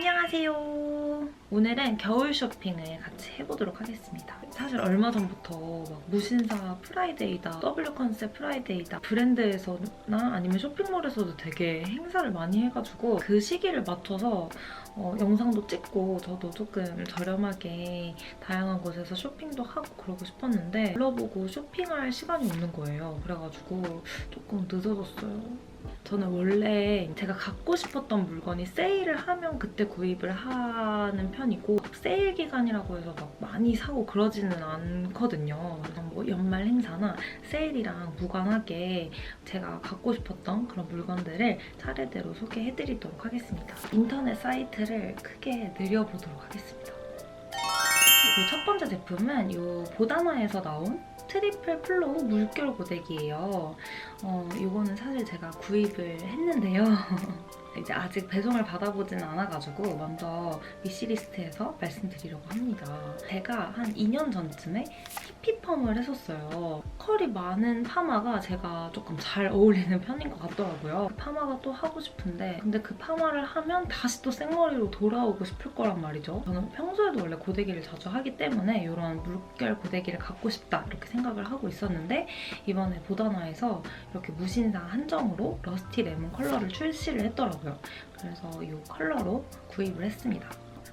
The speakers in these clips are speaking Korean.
안녕하세요. 오늘은 겨울 쇼핑을 같이 해보도록 하겠습니다. 사실 얼마 전부터 막 무신사 프라이데이다, W 컨셉 프라이데이다, 브랜드에서나 아니면 쇼핑몰에서도 되게 행사를 많이 해가지고 그 시기를 맞춰서 어, 영상도 찍고 저도 조금 저렴하게 다양한 곳에서 쇼핑도 하고 그러고 싶었는데 불러보고 쇼핑할 시간이 없는 거예요. 그래가지고 조금 늦어졌어요. 저는 원래 제가 갖고 싶었던 물건이 세일을 하면 그때 구입을 하는 편이고 세일 기간이라고 해서 막 많이 사고 그러지는 않거든요. 그래서 뭐 연말 행사나 세일이랑 무관하게 제가 갖고 싶었던 그런 물건들을 차례대로 소개해드리도록 하겠습니다. 인터넷 사이트를 크게 늘려보도록 하겠습니다. 이첫 번째 제품은 이 보다나에서 나온 트리플 플로우 물결 고데기예요. 어, 이거는 사실 제가 구입을 했는데요. 이제 아직 배송을 받아보진 않아가지고 먼저 위시리스트에서 말씀드리려고 합니다. 제가 한 2년 전쯤에 히 피펌을 했었어요. 컬이 많은 파마가 제가 조금 잘 어울리는 편인 것 같더라고요. 그 파마가 또 하고 싶은데 근데 그 파마를 하면 다시 또 생머리로 돌아오고 싶을 거란 말이죠. 저는 평소에도 원래 고데기를 자주 하기 때문에 이런 물결 고데기를 갖고 싶다 이렇게 생각을 하고 있었는데 이번에 보다나에서 이렇게 무신사 한정으로 러스티 레몬 컬러를 출시를 했더라고요. 그래서 이 컬러로 구입을 했습니다.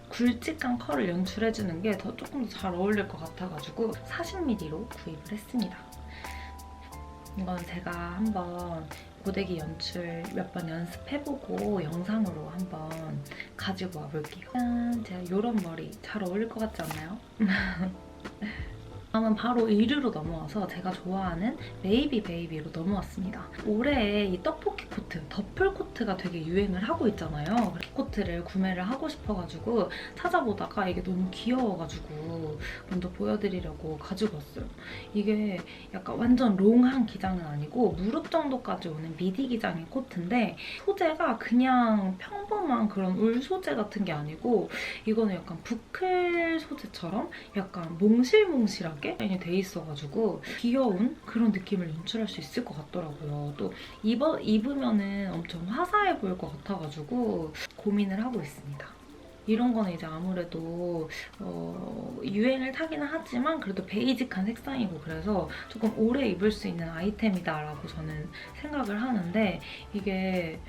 굵직한 컬을 연출해주는 게 더 조금 더 잘 어울릴 것 같아가지고 40mm로 구입을 했습니다. 이건 제가 한번 고데기 연출 몇 번 연습해보고 영상으로 한번 가지고 와볼게요. 짠! 제가 이런 머리 잘 어울릴 것 같지 않나요? 다음은 바로 1위로 넘어와서 제가 좋아하는 메이비 베이비로 넘어왔습니다. 올해 이 떡볶이 코트, 더플 코트가 되게 유행을 하고 있잖아요. 이 코트를 구매를 하고 싶어가지고 찾아보다가 이게 너무 귀여워가지고 먼저 보여드리려고 가지고 왔어요. 이게 약간 완전 롱한 기장은 아니고 무릎 정도까지 오는 미디 기장의 코트인데 소재가 그냥 평범한 그런 울 소재 같은 게 아니고 이거는 약간 부클 소재처럼 약간 몽실몽실하게 라인이 돼 있어가지고 귀여운 그런 느낌을 연출할 수 있을 것 같더라고요. 또 입어, 입으면은 엄청 화사해 보일 것 같아가지고 고민을 하고 있습니다. 이런 거는 이제 아무래도 어, 유행을 타기는 하지만 그래도 베이직한 색상이고 그래서 조금 오래 입을 수 있는 아이템이다라고 저는 생각을 하는데 이게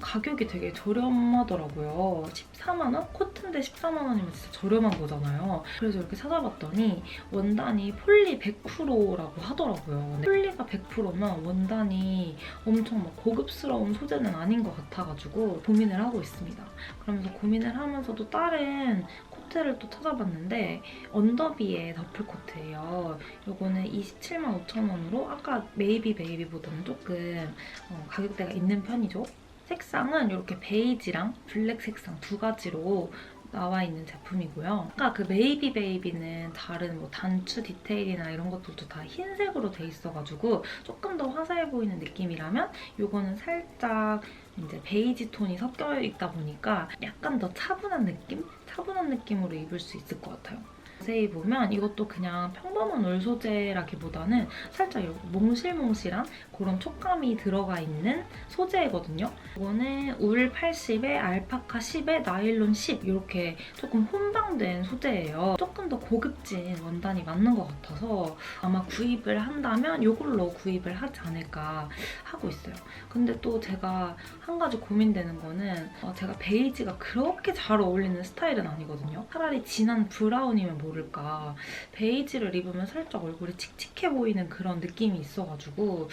가격이 되게 저렴하더라고요. 14만원? 코트인데 14만원이면 진짜 저렴한 거잖아요. 그래서 이렇게 찾아봤더니 원단이 폴리 100%라고 하더라고요. 폴리가 100%면 원단이 엄청 막 고급스러운 소재는 아닌 것 같아가지고 고민을 하고 있습니다. 그러면서 고민을 하면서도 다른 코트를 또 찾아봤는데 언더비의 더플 코트예요. 이거는 27만 5천 원으로 아까 메이비 베이비보다는 조금 어, 가격대가 있는 편이죠. 색상은 이렇게 베이지랑 블랙 색상 두 가지로 나와 있는 제품이고요. 아까 그 메이비 베이비는 다른 뭐 단추 디테일이나 이런 것들도 다 흰색으로 돼 있어가지고 조금 더 화사해 보이는 느낌이라면 이거는 살짝 이제 베이지 톤이 섞여 있다 보니까 약간 더 차분한 느낌? 차분한 느낌으로 입을 수 있을 것 같아요. 자세히 보면 이것도 그냥 평범한 울 소재라기보다는 살짝 몽실몽실한 그런 촉감이 들어가 있는 소재거든요. 이거는 울 80에 알파카 10에 나일론 10 이렇게 조금 혼방된 소재예요. 조금 더 고급진 원단이 맞는 것 같아서 아마 구입을 한다면 이걸로 구입을 하지 않을까 하고 있어요. 근데 또 제가 한 가지 고민되는 거는 어, 제가 베이지가 그렇게 잘 어울리는 스타일은 아니거든요. 차라리 진한 브라운이면 모를까. 베이지를 입으면 살짝 얼굴이 칙칙해 보이는 그런 느낌이 있어가지고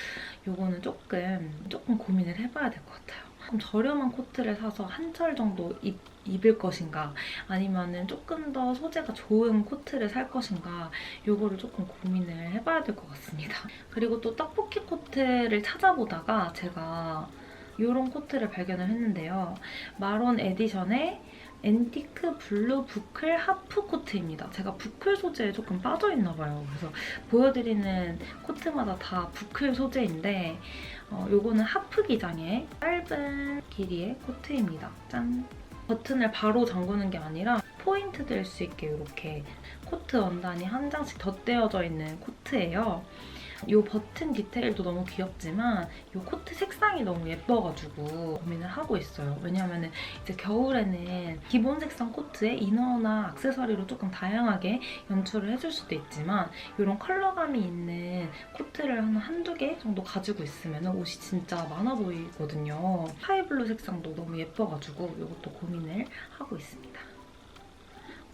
이거는 조금 조금 고민을 해봐야 될 것 같아요. 좀 저렴한 코트를 사서 한 철 정도 입, 입을 것인가 아니면은 조금 더 소재가 좋은 코트를 살 것인가 이거를 조금 고민을 해봐야 될 것 같습니다. 그리고 또 떡볶이 코트를 찾아보다가 제가 이런 코트를 발견을 했는데요. 마론 에디션의 앤티크 블루 부클 하프 코트입니다. 제가 부클 소재에 조금 빠져있나 봐요. 그래서 보여드리는 코트마다 다 부클 소재인데 어, 요거는 하프 기장의 짧은 길이의 코트입니다. 짠! 버튼을 바로 잠그는 게 아니라 포인트 될 수 있게 이렇게 코트 원단이 한 장씩 덧대어져 있는 코트예요. 이 버튼 디테일도 너무 귀엽지만 이 코트 색상이 너무 예뻐가지고 고민을 하고 있어요. 왜냐하면 이제 겨울에는 기본 색상 코트에 이너나 액세서리로 조금 다양하게 연출을 해줄 수도 있지만 이런 컬러감이 있는 코트를 한 한두 개 정도 가지고 있으면 옷이 진짜 많아 보이거든요. 스카이블루 색상도 너무 예뻐가지고 이것도 고민을 하고 있습니다.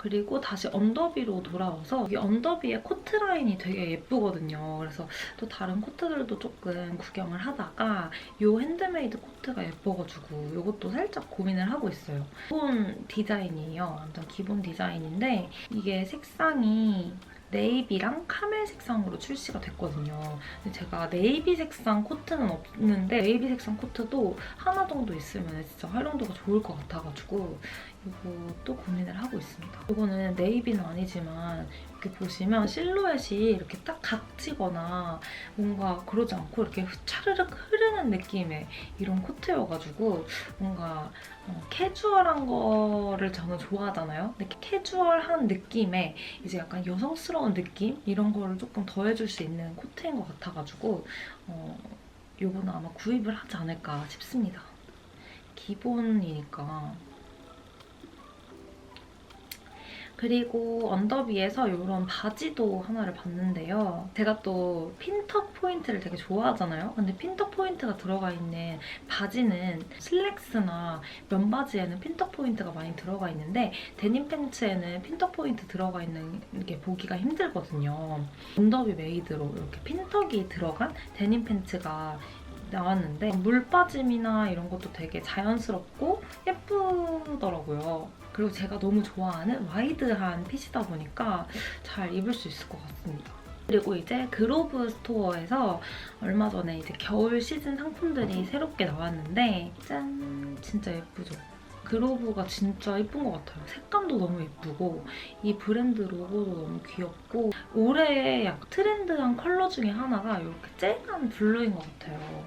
그리고 다시 언더비로 돌아와서 이 언더비의 코트 라인이 되게 예쁘거든요. 그래서 또 다른 코트들도 조금 구경을 하다가 이 핸드메이드 코트가 예뻐가지고 이것도 살짝 고민을 하고 있어요. 기본 디자인이에요. 완전 기본 디자인인데 이게 색상이 네이비랑 카멜 색상으로 출시가 됐거든요. 근데 제가 네이비 색상 코트는 없는데 네이비 색상 코트도 하나 정도 있으면 진짜 활용도가 좋을 것 같아가지고 이것도 고민을 하고 있습니다. 이거는 네이비는 아니지만 이렇게 보시면 실루엣이 이렇게 딱 각지거나 뭔가 그러지 않고 이렇게 차르륵 흐르는 느낌의 이런 코트여가지고 뭔가 어, 캐주얼한 거를 저는 좋아하잖아요. 근데 캐주얼한 느낌의 이제 약간 여성스러운 느낌 이런 거를 조금 더해줄 수 있는 코트인 것 같아가지고 어, 요거는 아마 구입을 하지 않을까 싶습니다. 기본이니까 그리고 언더비에서 이런 바지도 하나를 봤는데요. 제가 또 핀턱 포인트를 되게 좋아하잖아요. 근데 핀턱 포인트가 들어가 있는 바지는 슬랙스나 면바지에는 핀턱 포인트가 많이 들어가 있는데 데님 팬츠에는 핀턱 포인트 들어가 있는 게 보기가 힘들거든요. 언더비 메이드로 이렇게 핀턱이 들어간 데님 팬츠가 나왔는데 물 빠짐이나 이런 것도 되게 자연스럽고 예쁘더라고요. 그리고 제가 너무 좋아하는 와이드한 핏이다 보니까 잘 입을 수 있을 것 같습니다. 그리고 이제 그로브 스토어에서 얼마 전에 이제 겨울 시즌 상품들이 새롭게 나왔는데 짠! 진짜 예쁘죠? 그로브가 진짜 예쁜 것 같아요. 색감도 너무 예쁘고 이 브랜드 로고도 너무 귀엽고 올해의 약 트렌드한 컬러 중에 하나가 이렇게 쨍한 블루인 것 같아요.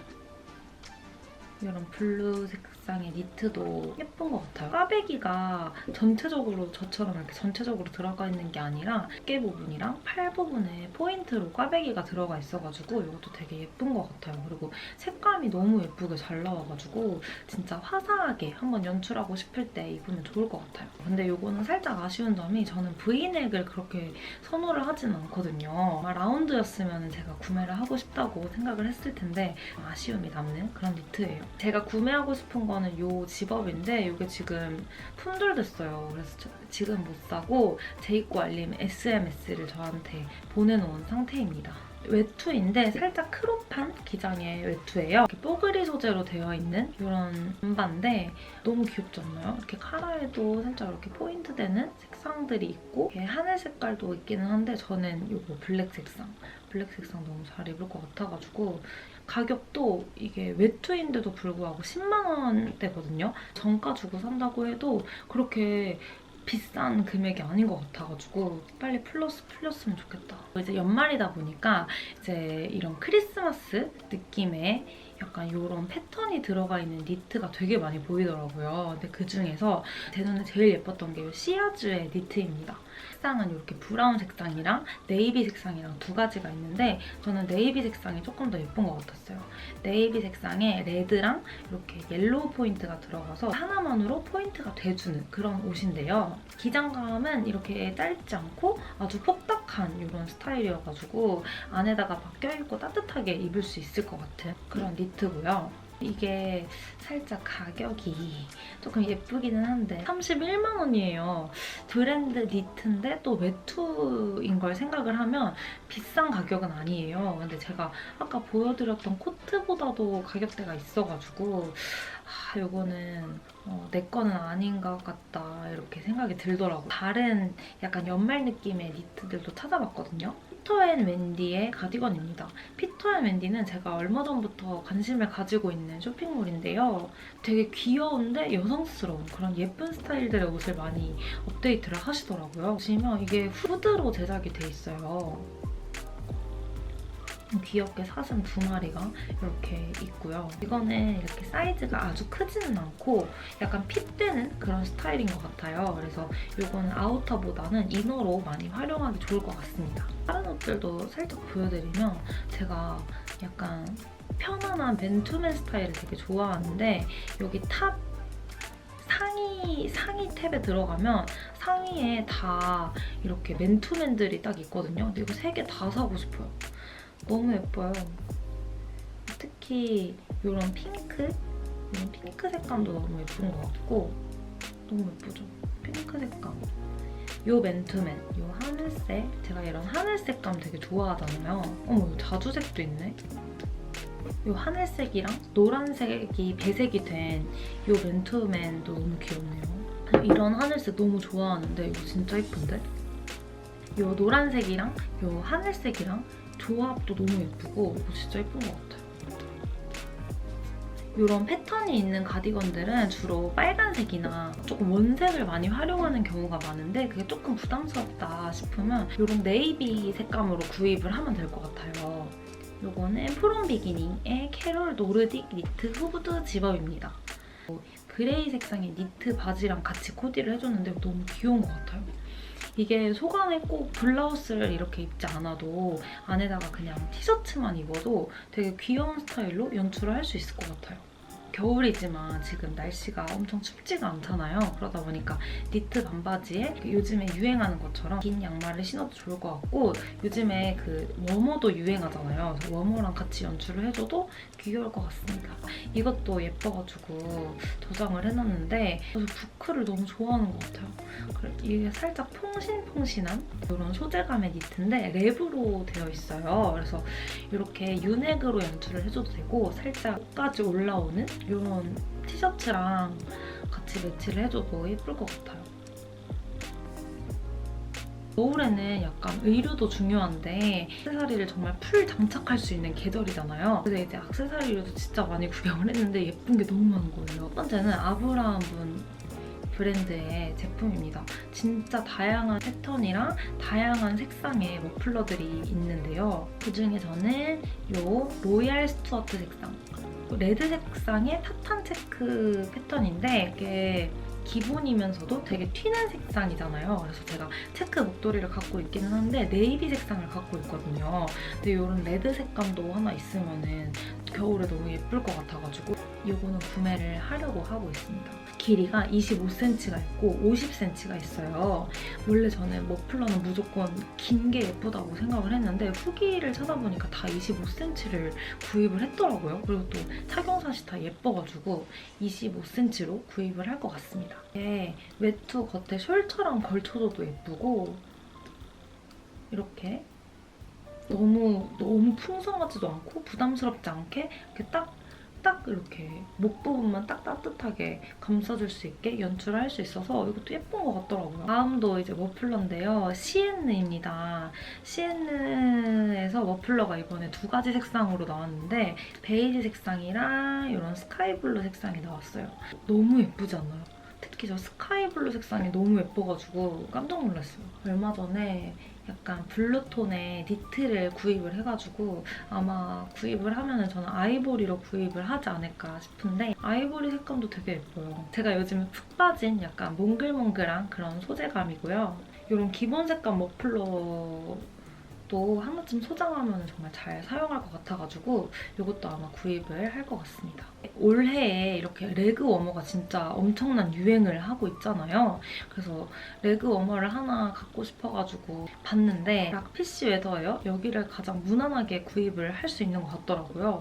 이런 블루 색상 의 니트도 예쁜 것 같아요. 꽈배기가 전체적으로 저처럼 이렇게 전체적으로 들어가 있는 게 아니라 어깨 부분이랑 팔 부분에 포인트로 꽈배기가 들어가 있어가지고 이것도 되게 예쁜 것 같아요. 그리고 색감이 너무 예쁘게 잘 나와가지고 진짜 화사하게 한번 연출하고 싶을 때 입으면 좋을 것 같아요. 근데 이거는 살짝 아쉬운 점이 저는 브이넥을 그렇게 선호를 하진 않거든요. 아마 라운드였으면 제가 구매를 하고 싶다고 생각을 했을 텐데 아쉬움이 남는 그런 니트예요. 제가 구매하고 싶은 거는 이 집업인데 이게 지금 품절됐어요. 그래서 저- 지금 못 사고 제이코 알림 SMS를 저한테 보내놓은 상태입니다. 외투인데 살짝 크롭한 기장의 외투예요. 이렇게 뽀글이 소재로 되어 있는 이런 잠바인데 너무 귀엽지 않나요? 이렇게 카라에도 살짝 이렇게 포인트 되는 색상들이 있고 하늘 색깔도 있기는 한데 저는 이거 블랙 색상 블랙 색상 너무 잘 입을 것 같아가지고 가격도 이게 외투인데도 불구하고 10만 원대거든요. 정가 주고 산다고 해도 그렇게 비싼 금액이 아닌 것 같아가지고 빨리 플러스 풀렸으면 좋겠다. 이제 연말이다 보니까 이제 이런 크리스마스 느낌의 약간 이런 패턴이 들어가 있는 니트가 되게 많이 보이더라고요. 근데 그 중에서 제 눈에 제일 예뻤던 게이 시아즈의 니트입니다. 색상은 이렇게 브라운 색상이랑 네이비 색상이랑 두 가지가 있는데 저는 네이비 색상이 조금 더 예쁜 것 같았어요. 네이비 색상에 레드랑 이렇게 옐로우 포인트가 들어가서 하나만으로 포인트가 돼주는 그런 옷인데요. 기장감은 이렇게 짧지 않고 아주 폭닥한 이런 스타일이어가지고 안에다가 막 껴입고 따뜻하게 입을 수 있을 것 같은 그런 니트고요. 이게 살짝 가격이 조금 예쁘기는 한데 31만 원이에요. 브랜드 니트인데 또 외투인 걸 생각을 하면 비싼 가격은 아니에요. 근데 제가 아까 보여드렸던 코트보다도 가격대가 있어가지고 아, 요거는 어, 내 거는 아닌 것 같다 이렇게 생각이 들더라고요. 다른 약간 연말 느낌의 니트들도 찾아봤거든요. 피터앤 웬디의 가디건입니다. 피터앤 웬디는 제가 얼마 전부터 관심을 가지고 있는 쇼핑몰인데요. 되게 귀여운데 여성스러운 그런 예쁜 스타일들의 옷을 많이 업데이트를 하시더라고요. 보시면 이게 후드로 제작이 돼 있어요. 귀엽게 사슴 두 마리가 이렇게 있고요. 이거는 이렇게 사이즈가 아주 크지는 않고 약간 핏되는 그런 스타일인 것 같아요. 그래서 이거는 아우터보다는 이너로 많이 활용하기 좋을 것 같습니다. 다른 옷들도 살짝 보여드리면 제가 약간 편안한 맨투맨 스타일을 되게 좋아하는데 여기 탑 상의 상의 탭에 들어가면 상의에 다 이렇게 맨투맨들이 딱 있거든요. 근데 이거 세 개 다 사고 싶어요. 너무 예뻐요. 특히 이런 핑크, 이런 핑크 색감도 너무 예쁜 것 같고 너무 예쁘죠? 핑크 색감. 요 맨투맨, 요 하늘색. 제가 이런 하늘색감 되게 좋아하잖아요. 어머, 요 자주색도 있네. 요 하늘색이랑 노란색이 배색이 된 요 맨투맨도 너무 귀엽네요. 이런 하늘색 너무 좋아하는데 이거 진짜 예쁜데? 요 노란색이랑 요 하늘색이랑 조합도 너무 예쁘고 이거 진짜 예쁜 것 같아요. 이런 패턴이 있는 가디건들은 주로 빨간색이나 조금 원색을 많이 활용하는 경우가 많은데 그게 조금 부담스럽다 싶으면 이런 네이비 색감으로 구입을 하면 될 것 같아요. 요거는 프롬 비기닝의 캐롤 노르딕 니트 후드 집업입니다. 그레이 색상의 니트 바지랑 같이 코디를 해줬는데 너무 귀여운 것 같아요. 이게 속안에 꼭 블라우스를 이렇게 입지 않아도 안에다가 그냥 티셔츠만 입어도 되게 귀여운 스타일로 연출을 할 수 있을 것 같아요. 겨울이지만 지금 날씨가 엄청 춥지가 않잖아요. 그러다 보니까 니트 반바지에 그 요즘에 유행하는 것처럼 긴 양말을 신어도 좋을 것 같고 요즘에 그 워머도 유행하잖아요. 워머랑 같이 연출을 해줘도 귀여울 것 같습니다. 이것도 예뻐가지고 저장을 해놨는데 그래서 부크를 너무 좋아하는 것 같아요. 그래, 이게 살짝 퐁신퐁신한 이런 소재감의 니트인데 랩으로 되어 있어요. 그래서 이렇게 유넥으로 연출을 해줘도 되고 살짝 끝까지 올라오는 이런 티셔츠랑 같이 매치를 해줘도 예쁠 것 같아요. 겨울에는 약간 의류도 중요한데 액세서리를 정말 풀 장착할 수 있는 계절이잖아요. 그래서 이제 액세서리류도 진짜 많이 구경을 했는데 예쁜 게 너무 많은 거예요. 첫 번째는 아브라함 분 브랜드의 제품입니다. 진짜 다양한 패턴이랑 다양한 색상의 머플러들이 있는데요. 그중에 저는 이 로얄 스튜어트 색상 레드 색상의 타탄 체크 패턴인데 이게 기본이면서도 되게 튀는 색상이잖아요. 그래서 제가 체크 목도리를 갖고 있기는 한데 네이비 색상을 갖고 있거든요. 근데 이런 레드 색감도 하나 있으면은 겨울에 너무 예쁠 것 같아가지고 이거는 구매를 하려고 하고 있습니다. 길이가 25cm가 있고 50cm가 있어요. 원래 저는 머플러는 무조건 긴 게 예쁘다고 생각을 했는데 후기를 찾아보니까 다 25cm를 구입을 했더라고요. 그리고 또 착용샷이 다 예뻐가지고 25cm로 구입을 할 것 같습니다. 이게 외투 겉에 숄처럼 걸쳐줘도 예쁘고 이렇게 너무 너무 풍성하지도 않고 부담스럽지 않게 이렇게 딱 딱 이렇게 목 부분만 딱 따뜻하게 감싸줄 수 있게 연출을 할 수 있어서 이것도 예쁜 것 같더라고요. 다음도 이제 머플러인데요. 시엔느입니다. 시엔느에서 머플러가 이번에 두 가지 색상으로 나왔는데 베이지 색상이랑 이런 스카이블루 색상이 나왔어요. 너무 예쁘지 않아요? 특히 저 스카이블루 색상이 너무 예뻐가지고 깜짝 놀랐어요. 얼마 전에 약간 블루톤의 니트를 구입을 해가지고 아마 구입을 하면은 저는 아이보리로 구입을 하지 않을까 싶은데 아이보리 색감도 되게 예뻐요. 제가 요즘에 푹 빠진 약간 몽글몽글한 그런 소재감이고요. 이런 기본 색감 머플러 도 하나쯤 소장하면 정말 잘 사용할 것 같아가지고 이것도 아마 구입을 할 것 같습니다. 올해에 이렇게 레그 워머가 진짜 엄청난 유행을 하고 있잖아요. 그래서 레그 워머를 하나 갖고 싶어가지고 봤는데 락피쉬 웨더예요. 여기를 가장 무난하게 구입을 할 수 있는 것 같더라고요.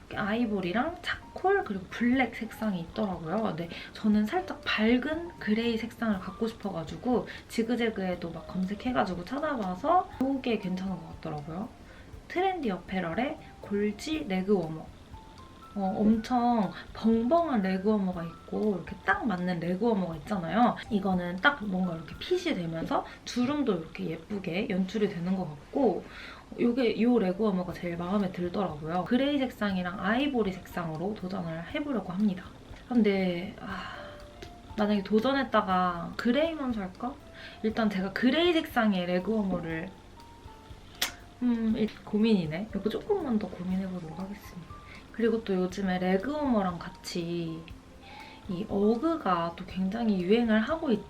이렇게 아이보리랑 차콜 그리고 블랙 색상이 있더라고요. 근데 저는 살짝 밝은 그레이 색상을 갖고 싶어가지고 지그재그에도 막 검색해가지고 찾아봐서 이게 괜찮은 것 같더라고요. 트렌디 어페럴의 골지 레그 워머. 어, 엄청 벙벙한 레그 워머가 있고 이렇게 딱 맞는 레그 워머가 있잖아요. 이거는 딱 뭔가 이렇게 핏이 되면서 주름도 이렇게 예쁘게 연출이 되는 것 같고 이게 이 레그 워머가 제일 마음에 들더라고요. 그레이 색상이랑 아이보리 색상으로 도전을 해보려고 합니다. 근데 아, 만약에 도전했다가 그레이만 살까? 일단 제가 그레이 색상의 레그 워머를 음, 일- 고민이네. 이거 조금만 더 고민해보도록 하겠습니다. 그리고 또 요즘에 레그우머랑 같이 이 어그가 또 굉장히 유행을 하고 있,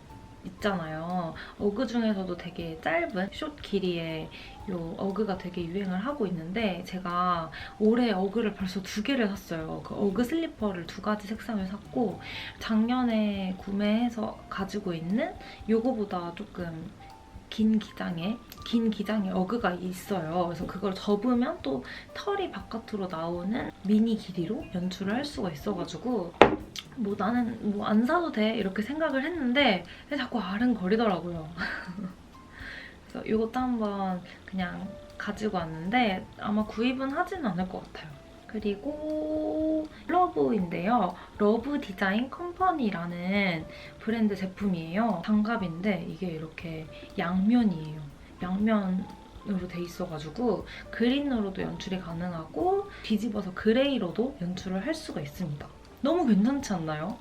있잖아요. 어그 중에서도 되게 짧은 숏 길이의 요 어그가 되게 유행을 하고 있는데 제가 올해 어그를 벌써 두 개를 샀어요. 그 어그 슬리퍼를 두 가지 색상을 샀고 작년에 구매해서 가지고 있는 요거보다 조금 긴 기장에 긴 기장에 어그가 있어요. 그래서 그걸 접으면 또 털이 바깥으로 나오는 미니 길이로 연출을 할 수가 있어가지고 뭐 나는 뭐 안 사도 돼 이렇게 생각을 했는데 자꾸 아른거리더라고요. 그래서 이것도 한번 그냥 가지고 왔는데 아마 구입은 하지는 않을 것 같아요. 그리고 러브인데요. 러브 디자인 컴퍼니라는 브랜드 제품이에요. 장갑인데 이게 이렇게 양면이에요. 양면으로 돼 있어가지고 그린으로도 연출이 가능하고 뒤집어서 그레이로도 연출을 할 수가 있습니다. 너무 괜찮지 않나요?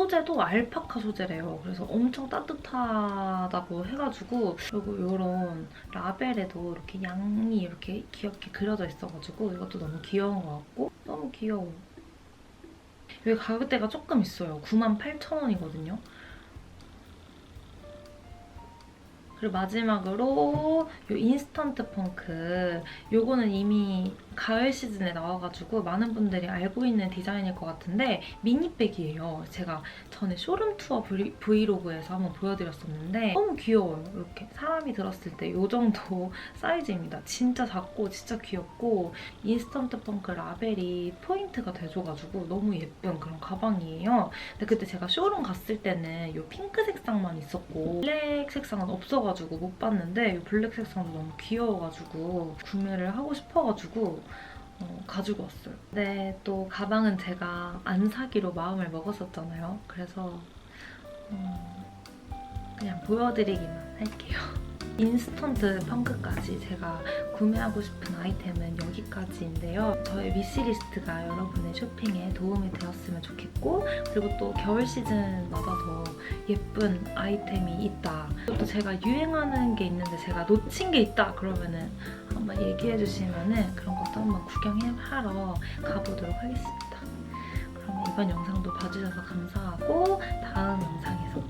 소재도 알파카 소재래요. 그래서 엄청 따뜻하다고 해가지고 그리고 이런 라벨에도 이렇게 양이 이렇게 귀엽게 그려져 있어가지고 이것도 너무 귀여운 것 같고 너무 귀여워. 여기 가격대가 조금 있어요. 98,000원이거든요. 그리고 마지막으로 이 인스턴트 펑크 요거는 이미 가을 시즌에 나와가지고 많은 분들이 알고 있는 디자인일 것 같은데 미니백이에요. 제가 전에 쇼룸 투어 브이- 브이로그에서 한번 보여드렸었는데 너무 귀여워요. 이렇게 사람이 들었을 때 이 정도 사이즈입니다. 진짜 작고 진짜 귀엽고 인스턴트 펑크 라벨이 포인트가 돼줘가지고 너무 예쁜 그런 가방이에요. 근데 그때 제가 쇼룸 갔을 때는 이 핑크 색상만 있었고 블랙 색상은 없어가지고 못 봤는데 이 블랙 색상도 너무 귀여워가지고 구매를 하고 싶어가지고 어, 가지고 왔어요. 근데 또 가방은 제가 안 사기로 마음을 먹었었잖아요. 그래서 음, 그냥 보여드리기만 할게요. 인스턴트 펑크까지 제가 구매하고 싶은 아이템은 여기까지인데요. 저의 위시리스트가 여러분의 쇼핑에 도움이 되었으면 좋겠고 그리고 또 겨울 시즌마다 더 예쁜 아이템이 있다. 또 제가 유행하는 게 있는데 제가 놓친 게 있다 그러면은 한번 얘기해 주시면은 그런 것도 한번 구경하러 가보도록 하겠습니다. 그럼 이번 영상도 봐주셔서 감사하고 다음 영상에서